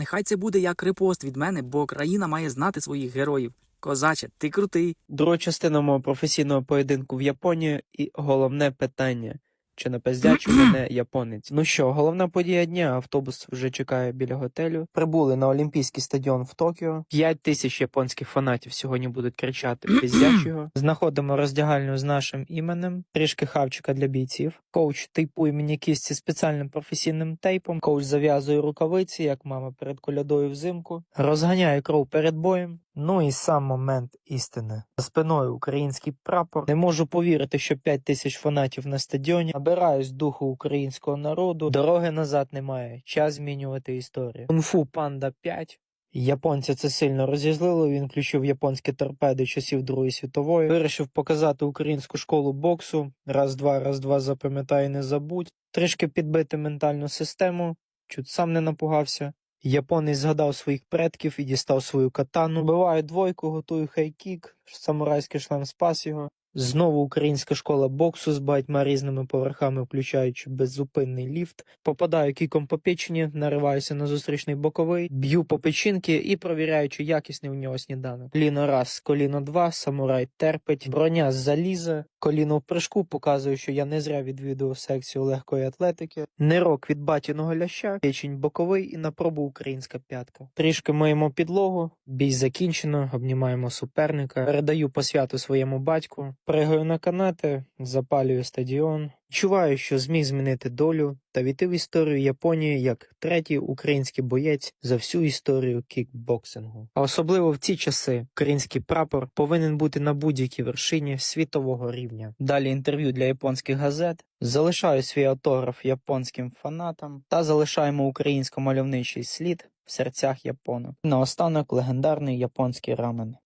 Нехай це буде як репост від мене, бо країна має знати своїх героїв. Козаче, ти крутий. Друга частина мого професійного поєдинку в Японії і головне питання. Чи напиздячив мене японець? Ну що, головна подія дня. Автобус вже чекає біля готелю. Прибули на Олімпійський стадіон в Токіо. П'ять тисяч японських фанатів сьогодні будуть кричати пиздячого. Знаходимо роздягальню з нашим іменем, трішки хавчика для бійців. Коуч тейпує мені кісті спеціальним професійним тейпом. Коуч зав'язує рукавиці, як мама перед колядою взимку. Розганяє кров перед боєм. Ну і сам момент істини. За спиною український прапор. Не можу повірити, що 5 тисяч фанатів на стадіоні. Набираюсь духу українського народу. Дороги назад немає. Час змінювати історію. Кунг-фу Панда 5. Японця це сильно розізлило. Він включив японські торпеди часів Другої світової. Вирішив показати українську школу боксу. Раз, два, раз, два, запам'ятай, не забудь. Трішки підбити ментальну систему. Чуть сам не напугався. Японець згадав своїх предків і дістав свою катану. Биваю двойку, готую хай-кік, самурайський шлем спас його. Знову українська школа боксу з багатьма різними поверхами, включаючи беззупинний ліфт. Попадаю кіком по печені, нариваюся на зустрічний боковий, б'ю по печінки і провіряю, чи якісний у нього сніданок. Коліно раз, коліно два, самурай терпить, броня з заліза, коліно в прыжку показує, що я не зря відвідував секцію легкої атлетики. Нирок від батіного ляща, печень боковий і на пробу українська п'ятка. Трішки миємо підлогу, бій закінчено, обнімаємо суперника, передаю посвяту своєму батьку, пригаю на канати, запалюю стадіон. Чуваю, що зміг змінити долю та війти в історію Японії як третій український боєць за всю історію кікбоксингу. А особливо в ці часи український прапор повинен бути на будь-якій вершині світового рівня. Далі інтерв'ю для японських газет. Залишаю свій автограф японським фанатам та залишаємо українсько-мальовничий слід в серцях японок. Наостанок легендарний японський рамен.